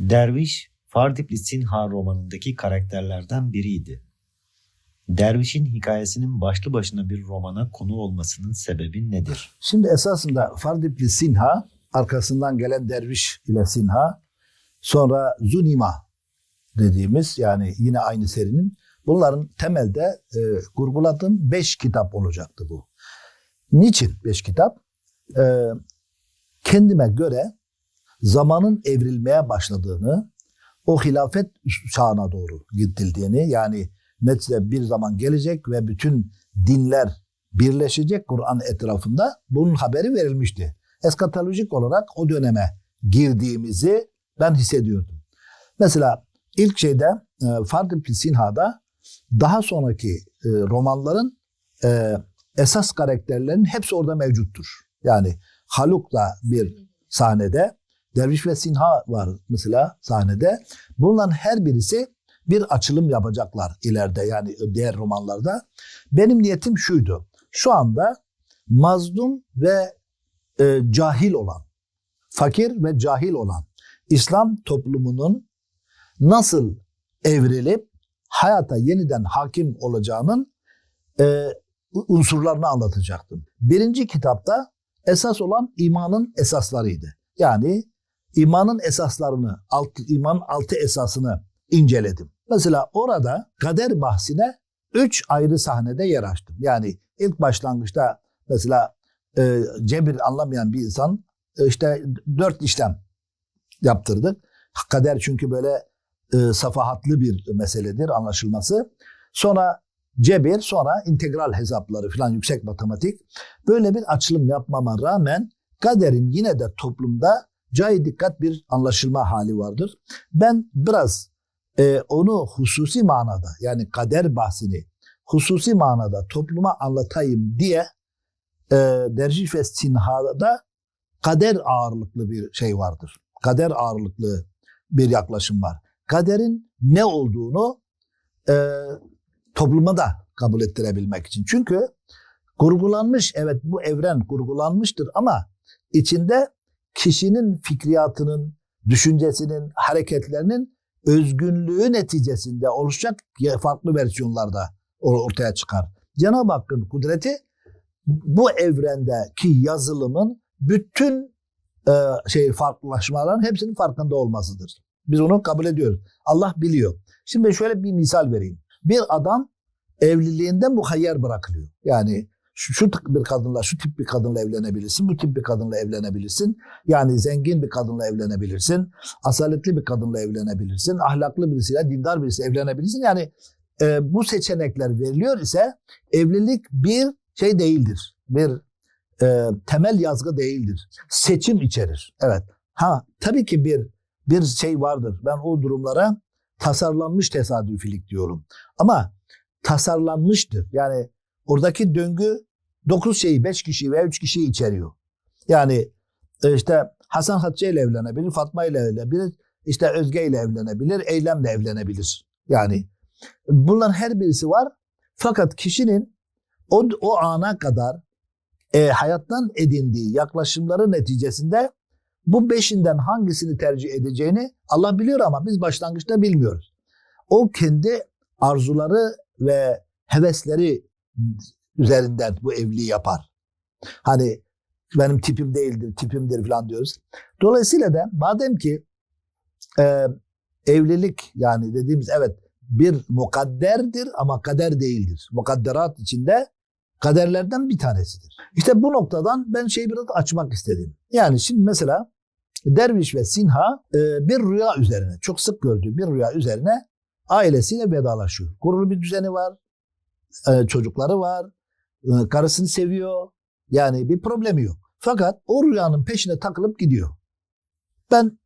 Derviş, Fardipli Sinha romanındaki karakterlerden biriydi. Derviş'in hikayesinin başlı başına bir romana konu olmasının sebebi nedir? Şimdi esasında Fardipli Sinha, arkasından gelen Derviş ile Sinha, sonra Zunima dediğimiz yani yine aynı serinin bunların temelde e, kurguladığım beş kitap olacaktı bu. Niçin beş kitap? E, kendime göre zamanın evrilmeye başladığını, o hilafet çağına doğru gidildiğini yani neticede bir zaman gelecek ve bütün dinler birleşecek Kur'an etrafında bunun haberi verilmişti. Eskatolojik olarak o döneme girdiğimizi ben hissediyordum. Mesela ilk şeyde e, Fardipli Sinha'da daha sonraki e, romanların e, esas karakterlerinin hepsi orada mevcuttur. Yani Haluk da bir sahnede, Derviş ve Sinha var mesela sahnede. Bunların her birisi bir açılım yapacaklar ileride yani diğer romanlarda. Benim niyetim şuydu. Şu anda mazlum ve e, cahil olan, fakir ve cahil olan İslam toplumunun nasıl evrilip hayata yeniden hakim olacağının e, unsurlarını anlatacaktım. Birinci kitapta esas olan imanın esaslarıydı. Yani imanın esaslarını, alt, imanın altı esasını inceledim. Mesela orada kader bahsine üç ayrı sahnede yer açtım. Yani ilk başlangıçta mesela e, cebir anlamayan bir insan e, işte dört işlem yaptırdık. Kader çünkü böyle e, safahatlı bir meseledir anlaşılması. Sonra cebir, sonra integral hesapları falan yüksek matematik. Böyle bir açılım yapmama rağmen kaderin yine de toplumda cay dikkat bir anlaşılma hali vardır. Ben biraz e, onu hususi manada yani kader bahsini hususi manada topluma anlatayım diye e, Derviş ve Sinha'da kader ağırlıklı bir şey vardır. Kader ağırlıklı bir yaklaşım var. Kaderin ne olduğunu e, topluma da kabul ettirebilmek için. Çünkü kurgulanmış, evet bu evren kurgulanmıştır ama içinde kişinin fikriyatının, düşüncesinin, hareketlerinin özgünlüğü neticesinde oluşacak farklı versiyonlarda ortaya çıkar. Cenab-ı Hakk'ın kudreti bu evrendeki yazılımın bütün e, şey farklılaşmaların hepsinin farkında olmasıdır. Biz onu kabul ediyoruz. Allah biliyor. Şimdi şöyle bir misal vereyim. Bir adam evliliğinde muhayyer bırakılıyor. Yani şu, şu tip bir kadınla, şu tip bir kadınla evlenebilirsin, bu tip bir kadınla evlenebilirsin. Yani zengin bir kadınla evlenebilirsin, asaletli bir kadınla evlenebilirsin, ahlaklı birisiyle, dindar birisiyle evlenebilirsin. Yani e, bu seçenekler veriliyor ise evlilik bir şey değildir. Bir e, temel yazgı değildir. Seçim içerir. Evet. Ha tabii ki bir bir şey vardır. Ben o durumlara tasarlanmış tesadüfilik diyorum. Ama tasarlanmıştır. Yani oradaki döngü 9 şeyi, 5 kişiyi ve 3 kişiyi içeriyor. Yani e, işte Hasan Hatice ile evlenebilir, Fatma ile evlenebilir, işte Özge ile evlenebilir, Eylemle evlenebilir. Yani bunların her birisi var. Fakat kişinin o, o ana kadar e, hayattan edindiği yaklaşımları neticesinde bu beşinden hangisini tercih edeceğini Allah biliyor ama biz başlangıçta bilmiyoruz. O kendi arzuları ve hevesleri üzerinden bu evliliği yapar. Hani benim tipim değildir, tipimdir falan diyoruz. Dolayısıyla da madem ki e, evlilik yani dediğimiz evet bir mukadderdir ama kader değildir. Mukadderat içinde kaderlerden bir tanesidir. İşte bu noktadan ben şeyi biraz açmak istedim. Yani şimdi mesela Derviş ve Sinha e, bir rüya üzerine, çok sık gördüğü bir rüya üzerine ailesiyle vedalaşıyor. Kurulu bir düzeni var, e, çocukları var, e, karısını seviyor. Yani bir problemi yok. Fakat o rüyanın peşine takılıp gidiyor. Ben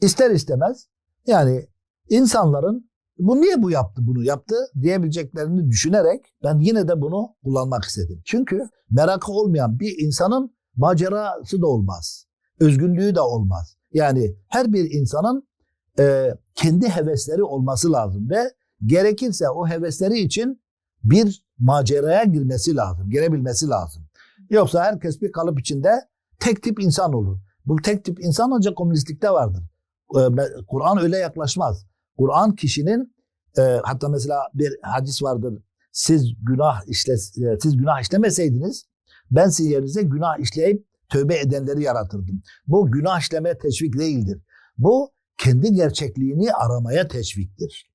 ister istemez yani insanların bu niye bu yaptı bunu yaptı diyebileceklerini düşünerek ben yine de bunu kullanmak istedim. Çünkü merakı olmayan bir insanın macerası da olmaz. Özgünlüğü de olmaz. Yani her bir insanın e, kendi hevesleri olması lazım ve gerekirse o hevesleri için bir maceraya girmesi lazım, girebilmesi lazım. Yoksa herkes bir kalıp içinde tek tip insan olur. Bu tek tip insan ancak komünistlikte vardır. Ee, Kur'an öyle yaklaşmaz. Kur'an kişinin e, hatta mesela bir hadis vardır. Siz günah işle e, siz günah işlemeseydiniz ben sizin yerinize günah işleyip tövbe edenleri yaratırdım. Bu günah işlemeye teşvik değildir. Bu kendi gerçekliğini aramaya teşviktir.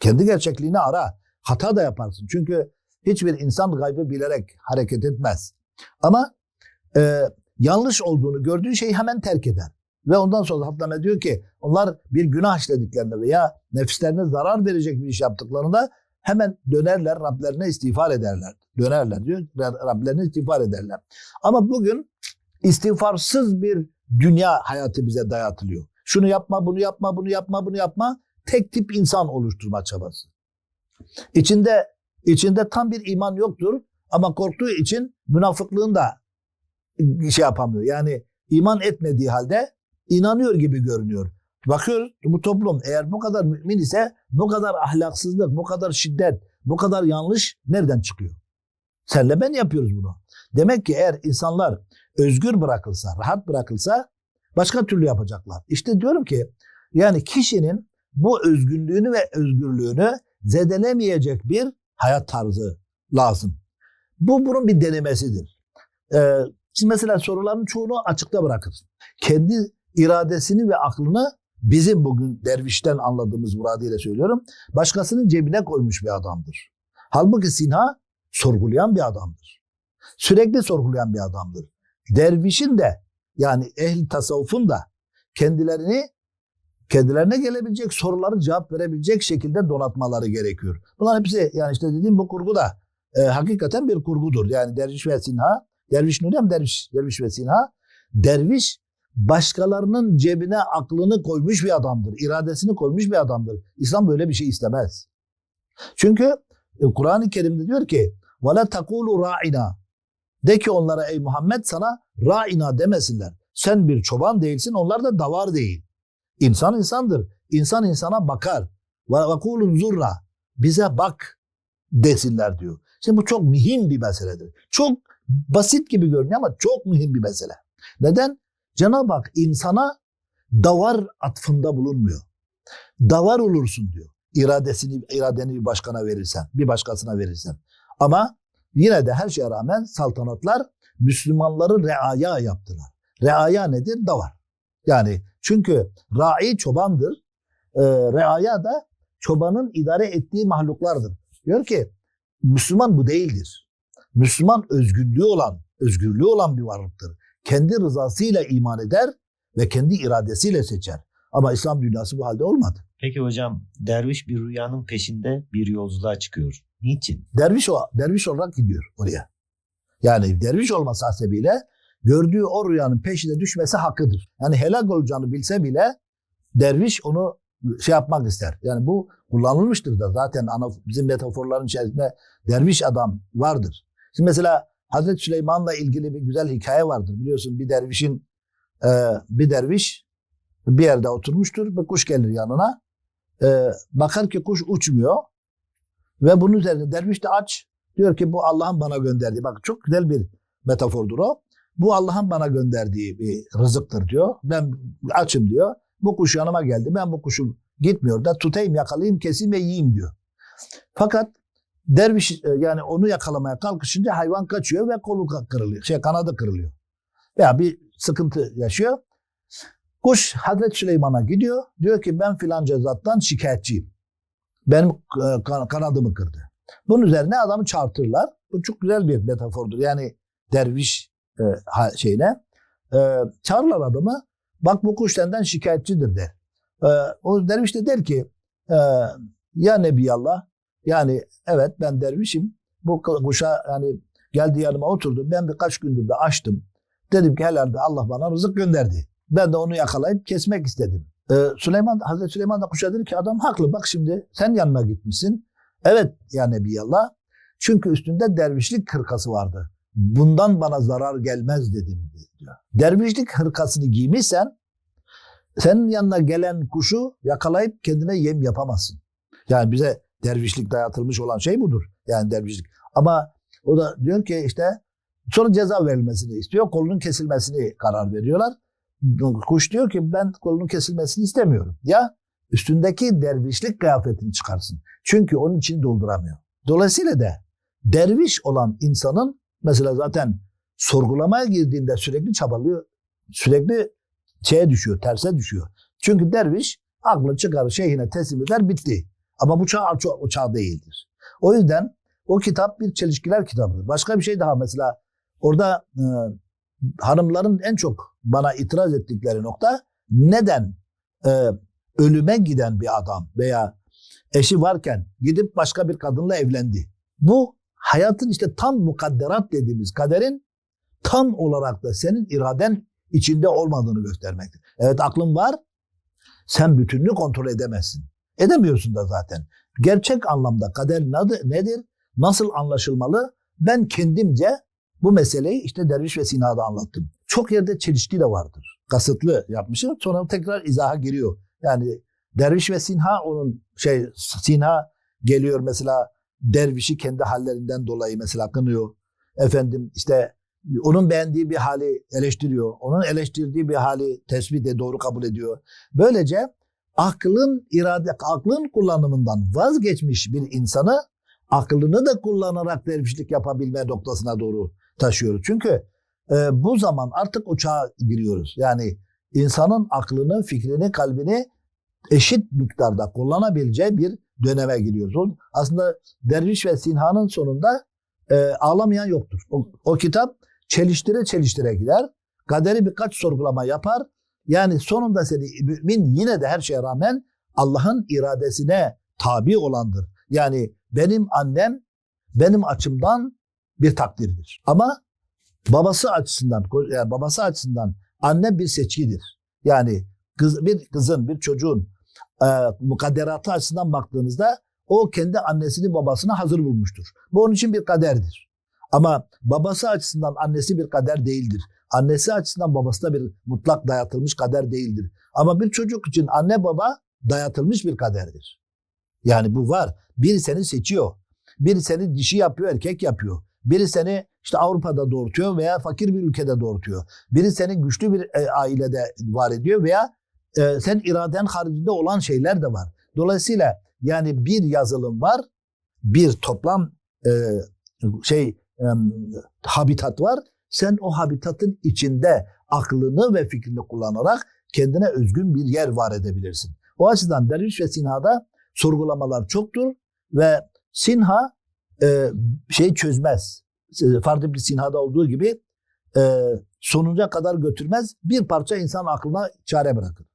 Kendi gerçekliğini ara. Hata da yaparsın. Çünkü hiçbir insan gaybı bilerek hareket etmez. Ama e, yanlış olduğunu gördüğü şeyi hemen terk eder. Ve ondan sonra hatta diyor ki onlar bir günah işlediklerinde veya nefislerine zarar verecek bir iş yaptıklarında hemen dönerler Rablerine istiğfar ederler. Dönerler diyor Rablerine istiğfar ederler. Ama bugün istiğfarsız bir dünya hayatı bize dayatılıyor. Şunu yapma, bunu yapma, bunu yapma, bunu yapma. Tek tip insan oluşturma çabası. İçinde içinde tam bir iman yoktur ama korktuğu için münafıklığın da şey yapamıyor. Yani iman etmediği halde inanıyor gibi görünüyor. Bakıyoruz bu toplum eğer bu kadar mümin ise bu kadar ahlaksızlık, bu kadar şiddet, bu kadar yanlış nereden çıkıyor? Senle ben yapıyoruz bunu. Demek ki eğer insanlar özgür bırakılsa, rahat bırakılsa başka türlü yapacaklar. İşte diyorum ki yani kişinin bu özgürlüğünü ve özgürlüğünü zedelemeyecek bir hayat tarzı lazım. Bu bunun bir denemesidir. Ee, şimdi mesela soruların çoğunu açıkta bırakır. Kendi iradesini ve aklını bizim bugün dervişten anladığımız muradıyla söylüyorum. Başkasının cebine koymuş bir adamdır. Halbuki Sinha sorgulayan bir adamdır. Sürekli sorgulayan bir adamdır Dervişin de yani ehli tasavvufun da kendilerini kendilerine gelebilecek soruları cevap verebilecek şekilde donatmaları gerekiyor. Bunlar hepsi yani işte dediğim bu kurgu da e, hakikaten bir kurgudur. Yani Derviş ve Sinha, Derviş Nuri hem Derviş, Derviş ve Sinha, Derviş başkalarının cebine aklını koymuş bir adamdır. iradesini koymuş bir adamdır. İslam böyle bir şey istemez. Çünkü e, Kur'an-ı Kerim'de diyor ki وَلَا تَقُولُ رَاِنَا de ki onlara ey Muhammed sana ra'ina demesinler. Sen bir çoban değilsin onlar da davar değil. İnsan insandır. İnsan insana bakar. Ve kulun zurra. Bize bak desinler diyor. Şimdi bu çok mühim bir meseledir. Çok basit gibi görünüyor ama çok mühim bir mesele. Neden? Cenab-ı Hak insana davar atfında bulunmuyor. Davar olursun diyor. İradesini, iradeni bir başkana verirsen, bir başkasına verirsen. Ama yine de her şeye rağmen saltanatlar Müslümanları reaya yaptılar. Reaya nedir? Davar. Yani çünkü rai çobandır. E, reaya da çobanın idare ettiği mahluklardır. Diyor ki Müslüman bu değildir. Müslüman özgürlüğü olan, özgürlüğü olan bir varlıktır. Kendi rızasıyla iman eder ve kendi iradesiyle seçer. Ama İslam dünyası bu halde olmadı. Peki hocam derviş bir rüyanın peşinde bir yolculuğa çıkıyor. Niçin? Derviş o, derviş olarak gidiyor oraya. Yani derviş olması hasebiyle gördüğü o rüyanın peşine düşmesi hakkıdır. Yani helak olacağını bilse bile derviş onu şey yapmak ister. Yani bu kullanılmıştır da zaten ana, bizim metaforların içerisinde derviş adam vardır. Şimdi mesela Hazreti Süleyman'la ilgili bir güzel hikaye vardır. Biliyorsun bir dervişin e, bir derviş bir yerde oturmuştur. Bir kuş gelir yanına. E, bakar ki kuş uçmuyor. Ve bunun üzerine derviş de aç. Diyor ki bu Allah'ın bana gönderdiği. Bak çok güzel bir metafordur o. Bu Allah'ın bana gönderdiği bir rızıktır diyor. Ben açım diyor. Bu kuş yanıma geldi. Ben bu kuşu gitmiyor da tutayım, yakalayayım, keseyim ve yiyeyim diyor. Fakat derviş e, yani onu yakalamaya kalkışınca hayvan kaçıyor ve kolu kırılıyor. Şey kanadı kırılıyor. Veya bir sıkıntı yaşıyor. Kuş Hazreti Süleyman'a gidiyor. Diyor ki ben filanca zattan şikayetçiyim. Benim e, kan- kanadımı kırdı. Bunun üzerine adamı çarptırırlar. Bu çok güzel bir metafordur. Yani derviş e, şeyine. E, adamı. Bak bu kuş senden şikayetçidir der. E, o derviş de der ki e, ya Nebiyallah yani evet ben dervişim. Bu kuşa yani geldi yanıma oturdu. Ben birkaç gündür de açtım. Dedim ki herhalde Allah bana rızık gönderdi. Ben de onu yakalayıp kesmek istedim. Ee, Süleyman, Hazreti Süleyman da kuşa dedi ki adam haklı bak şimdi sen yanına gitmişsin. Evet ya Nebiyallah. Çünkü üstünde dervişlik hırkası vardı. Bundan bana zarar gelmez dedim diyor. Dervişlik hırkasını giymişsen senin yanına gelen kuşu yakalayıp kendine yem yapamazsın. Yani bize dervişlik dayatılmış olan şey budur. Yani dervişlik. Ama o da diyor ki işte sonra ceza verilmesini istiyor. Kolunun kesilmesini karar veriyorlar. Kuş diyor ki ben kolunun kesilmesini istemiyorum. Ya üstündeki dervişlik kıyafetini çıkarsın. Çünkü onun içini dolduramıyor. Dolayısıyla da derviş olan insanın mesela zaten sorgulamaya girdiğinde sürekli çabalıyor. Sürekli şeye düşüyor, terse düşüyor. Çünkü derviş aklı çıkarır şeyhine teslim eder bitti. Ama bu çağ o çağ değildir. O yüzden o kitap bir çelişkiler kitabıdır. Başka bir şey daha mesela orada e, hanımların en çok bana itiraz ettikleri nokta neden e, ölüme giden bir adam veya eşi varken gidip başka bir kadınla evlendi. Bu hayatın işte tam mukadderat dediğimiz kaderin tam olarak da senin iraden içinde olmadığını göstermektir. Evet aklın var, sen bütününü kontrol edemezsin. Edemiyorsun da zaten. Gerçek anlamda kader nedir? Nasıl anlaşılmalı? Ben kendimce bu meseleyi işte Derviş ve Sina'da anlattım. Çok yerde çelişki de vardır. Kasıtlı yapmışım. Sonra tekrar izaha giriyor. Yani Derviş ve Sinha onun şey Sinha geliyor mesela dervişi kendi hallerinden dolayı mesela kınıyor. Efendim işte onun beğendiği bir hali eleştiriyor. Onun eleştirdiği bir hali tespit de doğru kabul ediyor. Böylece aklın irade aklın kullanımından vazgeçmiş bir insanı aklını da kullanarak dervişlik yapabilme noktasına doğru taşıyoruz. Çünkü e, bu zaman artık o çağa giriyoruz. Yani insanın aklını, fikrini, kalbini eşit miktarda kullanabileceği bir döneme giriyoruz. Aslında Derviş ve Sinha'nın sonunda e, ağlamayan yoktur. O, o kitap çeliştire çeliştire gider. Kaderi birkaç sorgulama yapar. Yani sonunda seni mümin yine de her şeye rağmen Allah'ın iradesine tabi olandır. Yani benim annem benim açımdan bir takdirdir. Ama babası açısından yani babası açısından anne bir seçkidir. Yani kız, bir kızın, bir çocuğun e, mukadderatı açısından baktığınızda o kendi annesini babasına hazır bulmuştur. Bu onun için bir kaderdir. Ama babası açısından annesi bir kader değildir. Annesi açısından babası da bir mutlak dayatılmış kader değildir. Ama bir çocuk için anne baba dayatılmış bir kaderdir. Yani bu var. Biri seni seçiyor. Biri seni dişi yapıyor, erkek yapıyor. Biri seni işte Avrupa'da doğurtuyor veya fakir bir ülkede doğurtuyor. Biri seni güçlü bir e, ailede var ediyor veya e, sen iraden haricinde olan şeyler de var. Dolayısıyla yani bir yazılım var, bir toplam e, şey habitat var. Sen o habitatın içinde aklını ve fikrini kullanarak kendine özgün bir yer var edebilirsin. O açıdan Derviş ve Sinha'da sorgulamalar çoktur ve Sinha e, şey çözmez. Fardı bir Sinha'da olduğu gibi e, sonuca kadar götürmez. Bir parça insan aklına çare bırakır.